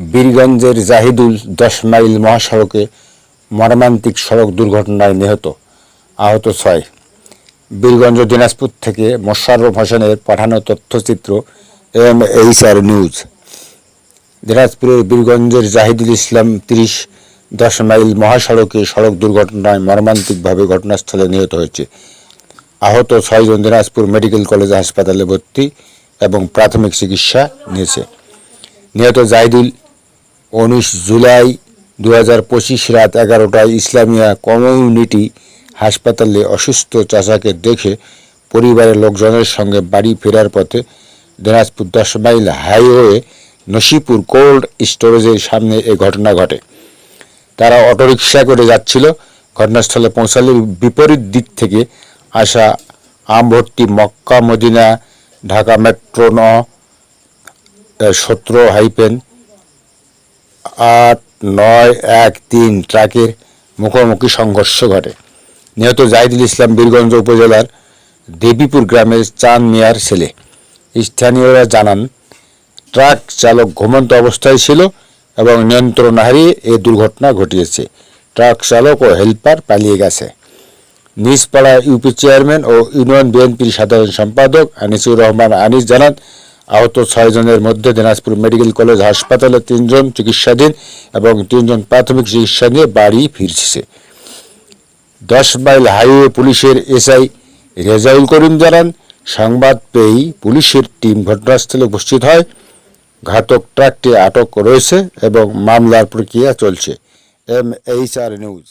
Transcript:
বীরগঞ্জের জাহিদুল দশ মাইল মহাসড়কে মর্মান্তিক সড়ক দুর্ঘটনায় নিহত, আহত ছয়। বীরগঞ্জ দিনাজপুর থেকে মোশাররফ হোসেনের পাঠানো তথ্যচিত্র এম এইচআর নিউজ। দিনাজপুরের বীরগঞ্জের জাহিদুল ইসলাম তিরিশ দশ মাইল মহাসড়কে সড়ক দুর্ঘটনায় মর্মান্তিকভাবে ঘটনাস্থলে নিহত হয়েছে। আহত ছয়জন দিনাজপুর মেডিকেল কলেজ হাসপাতালে ভর্তি এবং প্রাথমিক চিকিৎসা নিয়েছে। নিহত জাহিদুল উনিশ জুলাই দু হাজার পঁচিশ রাত এগারোটায় ইসলামিয়া কমিউনিটি হাসপাতালে অসুস্থ চাচাকে দেখে পরিবারের লোকজনের সঙ্গে বাড়ি ফেরার পথে দিনাজপুর দশ মাইল হাইওয়ে নসিপুর কোল্ড স্টোরেজের সামনে এ ঘটনা ঘটে। তারা অটোরিকশা করে যাচ্ছিল। ঘটনাস্থলে পৌঁছালে বিপরীত দিক থেকে আসা আমভর্তি মক্কা মদিনা ঢাকা মেট্রো ন সতেরো হাইপেন আট, নয়, এক, তিন ট্রাকের মুখোমুখি সংঘর্ষ ঘটে। নিহত জাহিদুল ইসলাম বীরগঞ্জ উপজেলার দেবীপুর গ্রামের চাঁদ মিয়ার ছেলে। স্থানীয়রা জানান, ট্রাক চালক ঘুমন্ত অবস্থায় ছিল এবং নিয়ন্ত্রণ হারিয়ে এ দুর্ঘটনা ঘটিয়েছে। ট্রাক চালক ও হেল্পার পালিয়ে গেছে। নিজপাড়া ইউপি চেয়ারম্যান ও ইউনিয়ন বিএনপির সাধারণ সম্পাদক আনিসুর রহমান আনিস জানান আহত ছয়জনের মধ্যে দিনাজপুর মেডিকেল কলেজ হাসপাতালে তিনজন চিকিৎসাধীন এবং তিনজন প্রাথমিক চিকিৎসা নিয়ে বাড়ি ফিরছে। দশ মাইল হাইওয়ে পুলিশের এসআই রেজাউল করিম জানান, সংবাদ পেয়েই পুলিশের টিম ঘটনাস্থলে উপস্থিত হয়। ঘাতক ট্রাকটি আটক রয়েছে এবং মামলার প্রক্রিয়া চলছে। M H R news.